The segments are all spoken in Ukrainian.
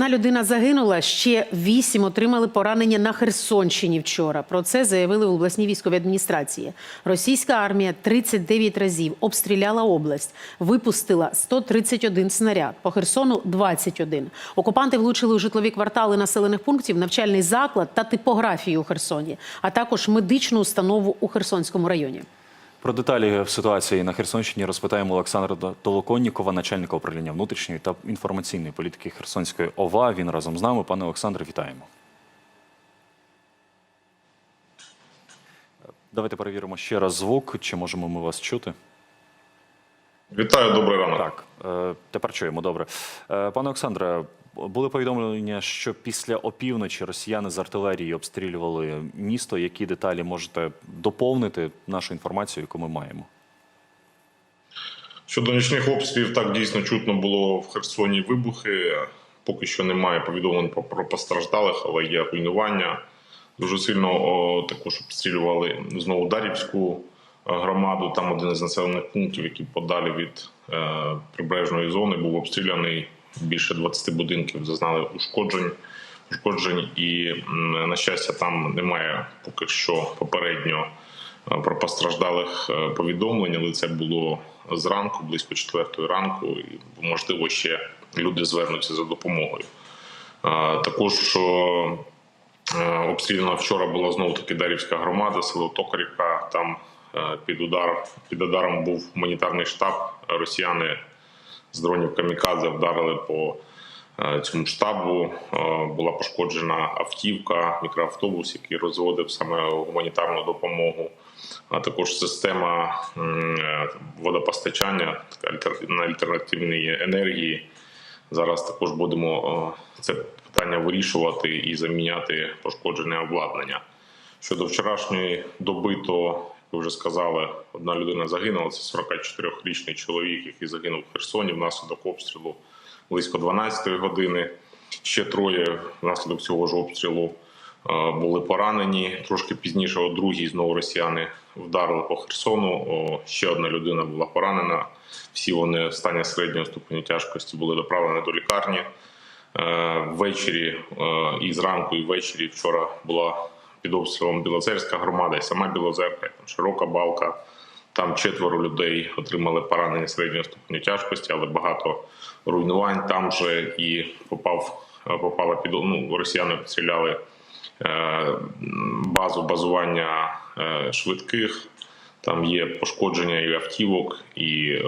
Одна людина загинула, ще вісім отримали поранення на Херсонщині вчора. Про це заявили в обласній військовій адміністрації. Російська армія 39 разів обстріляла область, випустила 131 снаряд. По Херсону 21. Окупанти влучили у житлові квартали населених пунктів, навчальний заклад та типографію у Херсоні, а також медичну установу у Херсонському районі. Про деталі ситуації на Херсонщині розпитаємо Олександра Толоконнікова, начальника управління внутрішньої та інформаційної політики Херсонської ОВА. Він разом з нами. Пане Олександре, вітаємо. Давайте перевіримо ще раз звук. Чи можемо ми вас чути? Вітаю, добрий ранок. Так, е, тепер чуємо добре. Е, Пане Олександре, були повідомлення, що після опівночі росіяни з артилерії обстрілювали місто. Які деталі можете доповнити нашу інформацію, яку ми маємо? Щодо нічних обстрілів, так дійсно чутно було в Херсоні вибухи. Поки що немає повідомлень про- постраждалих, але є руйнування. Дуже сильно о, також обстрілювали знову Дарівську е, громаду. Там один із населених пунктів, який подалі від е, прибережної зони, був обстріляний. Більше 20 будинків зазнали ушкоджень. Ушкоджень, і на щастя, там немає поки що попередньо е, про постраждалих е, повідомлень, але це було зранку, близько четвертої ранку, і можливо ще люди звернуться за допомогою. Е, Також обстріляна вчора була знову таки Дарівська громада, село Токарівка. Там під удар під ударом був гуманітарний штаб. Росіяни з дронів Камікадзе вдарили по е, цьому штабу. Е, Була пошкоджена автівка, мікроавтобус, який розводив саме гуманітарну допомогу. А також система е, водопостачання на альтернативній енергії. Зараз також будемо це питання вирішувати і заміняти пошкоджене обладнання. Щодо вчорашньої доби, то ви вже сказали, одна людина загинула. Це 44-річний чоловік, який загинув в Херсоні внаслідок обстрілу близько 12-ї години. Ще троє внаслідок цього ж обстрілу е, були поранені. Трошки пізніше, о другій, знову росіяни вдарили по Херсону. О, ще одна людина була поранена. Всі вони в стані середнього ступеню тяжкості були доправлені до лікарні. Е, Ввечері е, і зранку, і ввечері вчора була під обстрілом Білозерська громада, і сама Білозерка, там широка балка. Там четверо людей отримали поранення середнього ступеню тяжкості, але багато руйнувань. Там же і попав попала під ну, росіяни обстріляли е, базу базування е, швидких. Там є пошкодження і автівок, і е,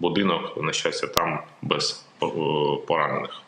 будинок. На щастя, там без поранених.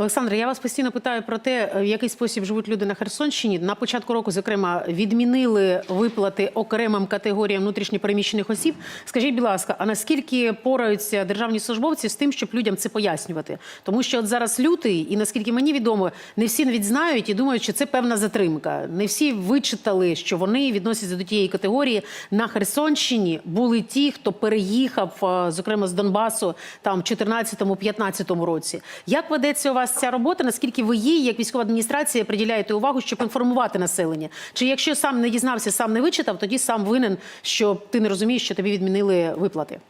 Олександре, я вас постійно питаю про те, в який спосіб живуть люди на Херсонщині. На початку року, зокрема, відмінили виплати окремим категоріям внутрішньопереміщених осіб. Скажіть, будь ласка, а наскільки пораються державні службовці з тим, щоб людям це пояснювати? Тому що от зараз лютий, і наскільки мені відомо, не всі навіть знають і думають, що це певна затримка. Не всі вичитали, що вони відносяться до тієї категорії. На Херсонщині були ті, хто переїхав, е, зокрема з Донбасу, там в 14-15 році. Як ведеться у вас ця робота? Наскільки ви їй, як військова адміністрація, приділяєте увагу, щоб інформувати населення? Чи якщо сам не дізнався, сам не вичитав, тоді сам винен, що ти не розумієш, що тобі відмінили виплати?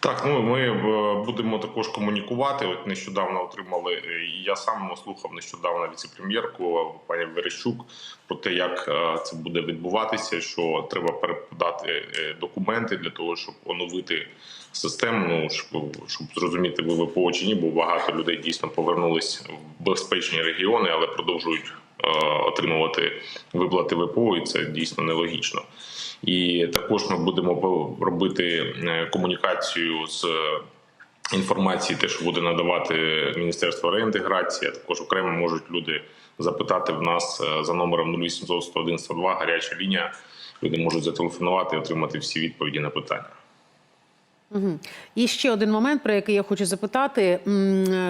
Так, ну ми е, будемо також комунікувати. От нещодавно отримали. е, і Я сам слухав нещодавно віцепрем'єрку пані Верещук про те, як е, це буде відбуватися. Що треба переподати е, документи для того, щоб оновити систему. Ну щоб, щоб зрозуміти, ви ВПО чи ні, бо багато людей дійсно повернулись в безпечні регіони, але продовжують е, отримувати виплати ВПО, і це дійсно нелогічно. І також ми будемо робити е, комунікацію з інформації, те, що буде надавати Міністерство реінтеграції. а Також окремо можуть люди запитати в нас е, за номером 0800 101 102 гаряча лінія. Люди можуть зателефонувати і отримати всі відповіді на питання. Угу. І ще один момент, про який я хочу запитати.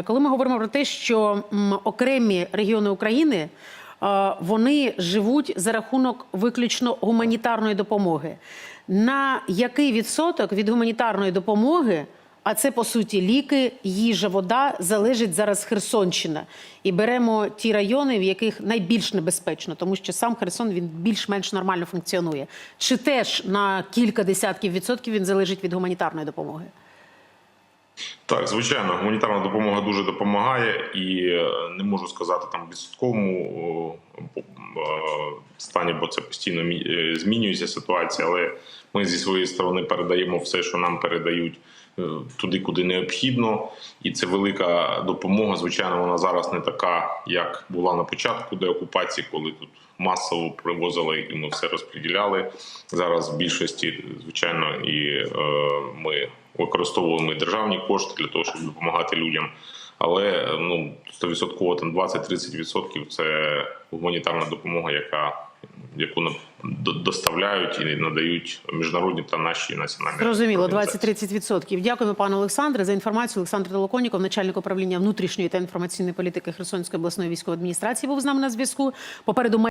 Коли ми говоримо про те, що окремі регіони України вони живуть за рахунок виключно гуманітарної допомоги. На який відсоток від гуманітарної допомоги, а це по суті ліки, їжа, вода, залежить зараз Херсонщина. І беремо ті райони, в яких найбільш небезпечно, тому що сам Херсон він більш-менш нормально функціонує. Чи теж на кілька десятків відсотків він залежить від гуманітарної допомоги? Так, звичайно, гуманітарна допомога дуже допомагає, і е, не можу сказати там відсотковому о, стані, бо це постійно е, змінюється ситуація. Але ми зі своєї сторони передаємо все, що нам передають е, туди, куди необхідно. І це велика допомога. Звичайно, вона зараз не така, як була на початку деокупації, коли тут масово привозили і ми все розподіляли. Зараз в більшості, звичайно, і е, ми використовуємо державні кошти для того, щоб допомагати людям. Але е, ну 100% там 20-30% це гуманітарна допомога, яка яку нам доставляють і надають міжнародні та наші національні Розуміло, організації. 20-30%. Дякуємо, пане Олександре, за інформацію. Олександр Толоконіков, начальник управління внутрішньої та інформаційної політики Херсонської обласної військової адміністрації, був з нами на зв'язку. Попереду